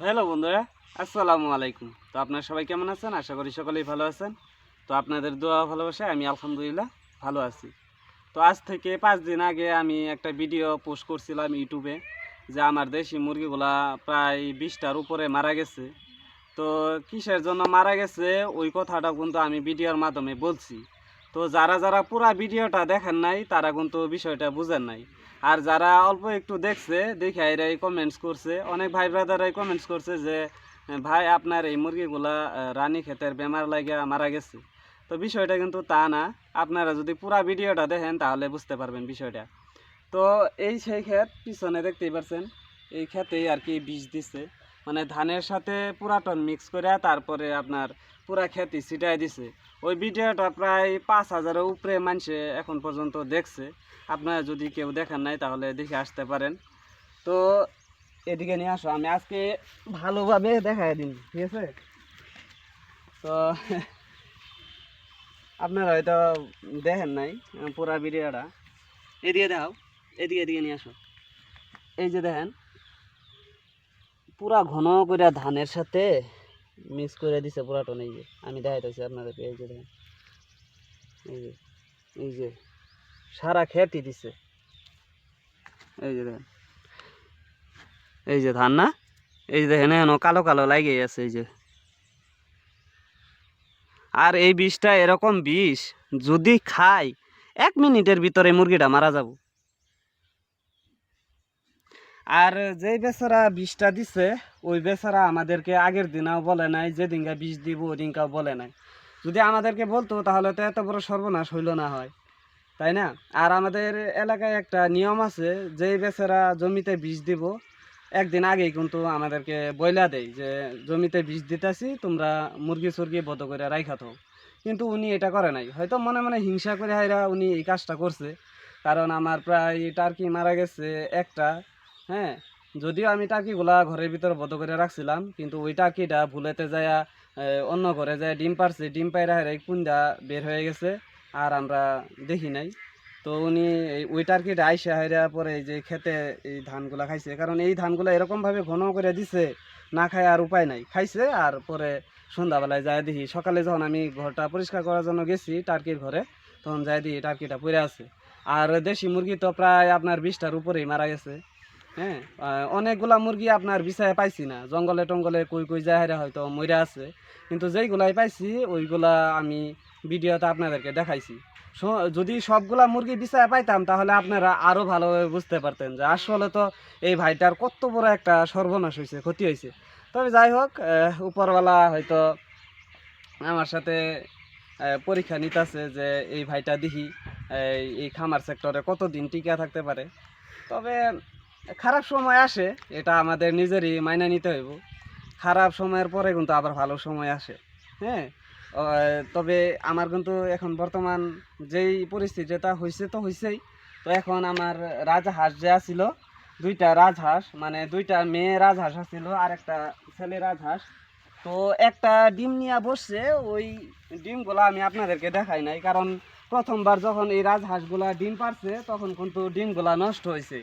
Hello বন্ধুরা, আসসালামু আলাইকুম। তো আপনারা সবাই কেমন আছেন? আশা করি সকলেই ভালো আছেন। তো আপনাদের দোয়া ভালোবাসায় আমি আলহামদুলিল্লাহ ভালো আছি। তো আজ থেকে পাঁচ দিন আগে আমি একটা ভিডিও পোস্ট করছিলাম ইউটিউবে যে আমার দেশি মুরগিগুলা প্রায় বিশটার উপরে মারা গেছে। তো কিসের জন্য মারা গেছে, ওই কথাটা কিন্তু আমি ভিডিওর মাধ্যমে বলছি। তো যারা যারা পুরা ভিডিওটা দেখেন নাই, তারা কিন্তু বিষয়টা বুঝেন নাই। আর যারা অল্প একটু দেখছে, দেখে এরাই কমেন্টস করছে। অনেক ভাই ব্রাদারাই কমেন্টস করছে যে, ভাই, আপনার এই মুরগিগুলা রানী ক্ষেতের বেমার লাগিয়া মারা গেছে। তো বিষয়টা কিন্তু তা না। আপনারা যদি পুরা ভিডিওটা দেখেন, তাহলে বুঝতে পারবেন বিষয়টা। তো এই সেই ক্ষেত পিছনে দেখতেই পারছেন, এই ক্ষেতেই আর কি বিষ দিছে। মানে ধানের সাথে পুরাটন মিক্স করে তারপরে আপনার পুরা খেতি ছিটাই দিছে। ওই ভিডিওটা প্রায় পাঁচ হাজারের উপরে মানুষে এখন পর্যন্ত দেখছে। আপনারা যদি কেউ দেখেন নাই, তাহলে দেখে আসতে পারেন। তো এদিকে নিয়ে আসো, আমি আজকে ভালোভাবে দেখাই দিন, ঠিক আছে? তো আপনারা হয়তো দেখেন নাই, পুরা ভিডিওটা। এদিকে দেখাও, এদিকে এদিকে নিয়ে আসো। এই যে দেখেন পুরা ঘন করে ধানের সাথে মিক্স করে দিছে পুরাটন, এই যে। আমি দেখাইতেছি আপনাদেরকে, এই যে দেখেন। এই যে এই যে। সারা খেয়াটি দিছে। এই যে দেখেন। এই যে ধান না? এই যে দেখেন, এখনও কালো কালো লাগে আছে, এই যে। আর এই বিষটা এরকম বিষ, যদি খাই, এক মিনিটের ভিতরে মুরগিটা মারা যাব। আর যেই বেচারা বিষটা দিছে, ওই বেচারা আমাদেরকে আগের দিনও বলে নাই, যেদিনকা বিষ দিব ওই দিনকাও বলে নাই। যদি আমাদেরকে বলতো, তাহলে তো এত বড় সর্বনাশ হইল না হয়, তাই না? আর আমাদের এলাকায় একটা নিয়ম আছে, যেই বেচারা জমিতে বিষ দিব, একদিন আগেই কিন্তু আমাদেরকে বইলা দেয় যে, জমিতে বিষ দিতেছি, তোমরা মুরগি সুরগি বত করে রাইখা থাও কিন্তু উনি এটা করে নাই। হয়তো মনে মনে হিংসা করে হাইরা উনি এই কাজটা করছে, কারণ আমার প্রায় টার্কি মারা গেছে একটা। হ্যাঁ যদিও আমি টার্কিগুলা ঘরের ভিতর বত করে রাখছিলাম, কিন্তু ওই টার্কিটা ভুলেতে যায় অন্য ঘরে যায় ডিম পারছে, ডিম পাইরা হাইরা কুন্দা বের হয়ে গেছে, আর আমরা দেখি নাই। তো উনি ওই টার্কিটা আইসে হাইরা পরে যে খেতে এই ধানগুলা খাইছে, কারণ এই ধানগুলা এরকমভাবে ঘন করে দিছে, না খায় আর উপায় নাই। খাইছে আর পরে সন্ধ্যাবেলায় যায় দেখি, সকালে যখন আমি ঘরটা পরিষ্কার করার জন্য গেছি টার্কির ঘরে, তখন যাই দেখি টার্কিটা পড়ে আছে। আর দেশি মুরগি তো প্রায় আপনার বিশটার উপরেই মারা গেছে। হ্যাঁ? অনেকগুলা মুরগি আপনার বিছায় পাইছি না। জঙ্গলে টঙ্গলে কই কই যায় হয়তো মরে আছে। কিন্তু যেইগুলাই পাইছি, ওইগুলা আমি ভিডিওতে আপনাদেরকে দেখাইছি। যদি সবগুলা মুরগি বিছায় পাইতাম, তাহলে আপনারা আরও ভালোভাবে বুঝতে পারতেন যে আসলে তো এই ভাইটার কত বড় একটা সর্বনাশ হয়েছে ক্ষতি হয়েছে তবে যাই হোক উপরওয়ালা হয়তো আমার সাথে পরীক্ষা নিতেছে যে এই ভাইটা দেখি এই- খামার সেক্টরে কতদিন টিকে থাকতে পারে। তবে খারাপ সময় আসে, এটা আমাদের নিজেরই মাইনা নিতে হইব। খারাপ সময়ের পরে কিন্তু আবার ভালো সময় আসে হ্যাঁ? তবে আমার কিন্তু এখন বর্তমান যেই পরিস্থিতিটা হয়েছে তো হয়েছেই তো এখন আমার রাজহাঁস যে আছিল, দুইটা রাজহাঁস মানে দুইটা মেয়ে রাজহাঁস আছিল আর একটা ছেলে রাজহাঁস। তো একটা ডিম নিয়ে বসছে, ওই ডিমগুলো আমি আপনাদেরকে দেখাই নাই, কারণ প্রথমবার যখন এই রাজহাঁসগুলা ডিম পারছে, তখন কিন্তু ডিমগুলা নষ্ট হয়েছে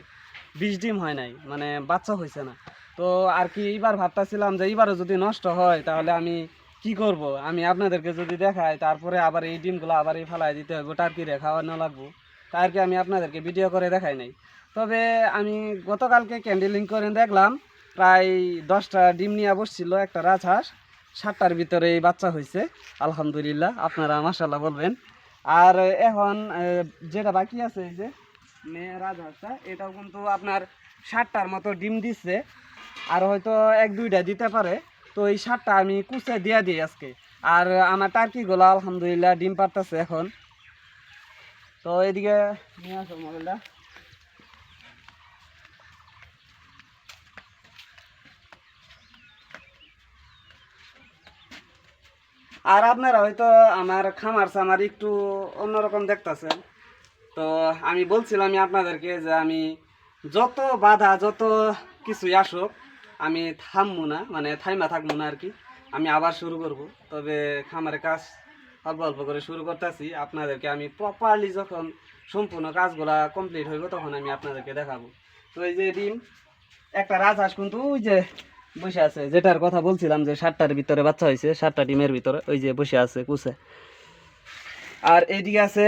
বিশ ডিম হয় নাই মানে বাচ্চা হয়েছে না। তো আর কি এইবার ভাবতেছিলাম যে এইবারও যদি নষ্ট হয়, তাহলে আমি কি করব? আমি আপনাদেরকে যদি দেখাই, তারপরে আবার এই ডিমগুলো আবার এই ফেলাই দিতে হবে টার্কিরে খাওয়ানো লাগবো। তার কি আমি আপনাদেরকে ভিডিও করে দেখাই নাই। তবে আমি গতকালকে ক্যান্ডেলিং করে দেখলাম, প্রায় দশটা ডিম নিয়ে বসছিল একটা রাজহাঁস, সাতটার ভিতরে এই বাচ্চা হয়েছে আলহামদুলিল্লাহ, আপনারা মাসাল্লাহ বলবেন। আর এখন যেটা বাকি আছে যে মেয়ে রাজহাঁসটা এটাও কিন্তু আপনার ষাটটার মতো ডিম দিচ্ছে আর হয়তো এক দুইটা দিতে পারে। তো এই সারটা আমি কুচে দিয়ে দিই আজকে। আর আমার টার্কিগুলো আলহামদুলিল্লাহ ডিম পারতেছে এখন। তো এদিকে নিয়ে আসো মোবাইলটা আর আপনারা হয়তো আমার খামার সামার একটু অন্যরকম দেখতেছেন। তো আমি বলছিলাম আপনাদেরকে যে আমি যত বাধা, যত কিছুই আসুক, আমি থামবো না মানে থাইমা থাকব না আর কি। আমি আবার শুরু করব। তবে খামারে কাজ অল্প অল্প করে শুরু করতেছি। আপনাদেরকে আমি প্রপারলি যখন সম্পূর্ণ কাজগুলা কমপ্লিট হইব, তখন আমি আপনাদেরকে দেখাবো। তো এই যে ডিম, একটা রাজহাঁস কিন্তু ওই যে বসে আছে, যেটার কথা বলছিলাম যে সাতটার ভিতরে বাচ্চা হয়েছে সাতটা ডিমের ভিতরে, ওই যে বসে আছে কুসে আর এইদিকে আছে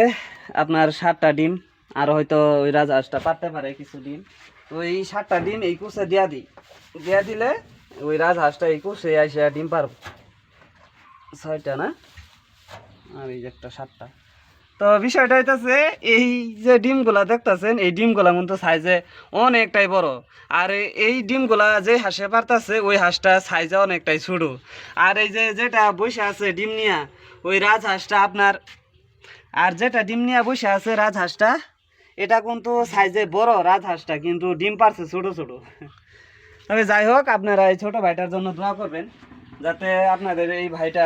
আপনার সাতটা ডিম, আর হয়তো ওই রাজহাঁসটা পারতে পারে কিছু ডিম। তো এই সাতটা ডিম এই কুসে দিয়া দিই। দিয়া দিলে ওই রাজহাঁসটা এই কুসে এসে ডিম পারব। ছয়টা না? আর এই একটা সাতটা। তো বিষয়টা হইতেছে, এই যে ডিমগুলা দেখতাছেন, এই ডিমগুলা কিন্তু সাইজে অনেকটাই বড়। আর এই ডিমগুলা যে হাঁসে পারতাছে, ওই হাঁসটা সাইজে অনেকটাই ছোট। আর এই যে যেটা বসে আছে ডিম নিয়া, ওই রাজহাঁসটা আপনার আর যেটা ডিম নিয়ে বসে আছে রাজহাঁসটা, এটা কিন্তু সাইজে বড় রাজহাঁসটা, কিন্তু ডিম পারছে ছোট ছোট। তবে যাই হোক, আপনারা এই ছোট ভাইটার জন্য দোয়া করবেন, যাতে আপনাদের এই ভাইটা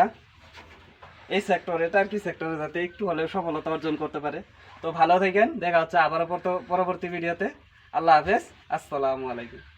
এই সেক্টরে টার্কি সেক্টরে যাতে একটু হলেও সফলতা অর্জন করতে পারে। তো ভালো থাকেন, দেখা হচ্ছে আবার পরবর্তী ভিডিওতে আল্লাহ হাফেজ, আসসালামু আলাইকুম।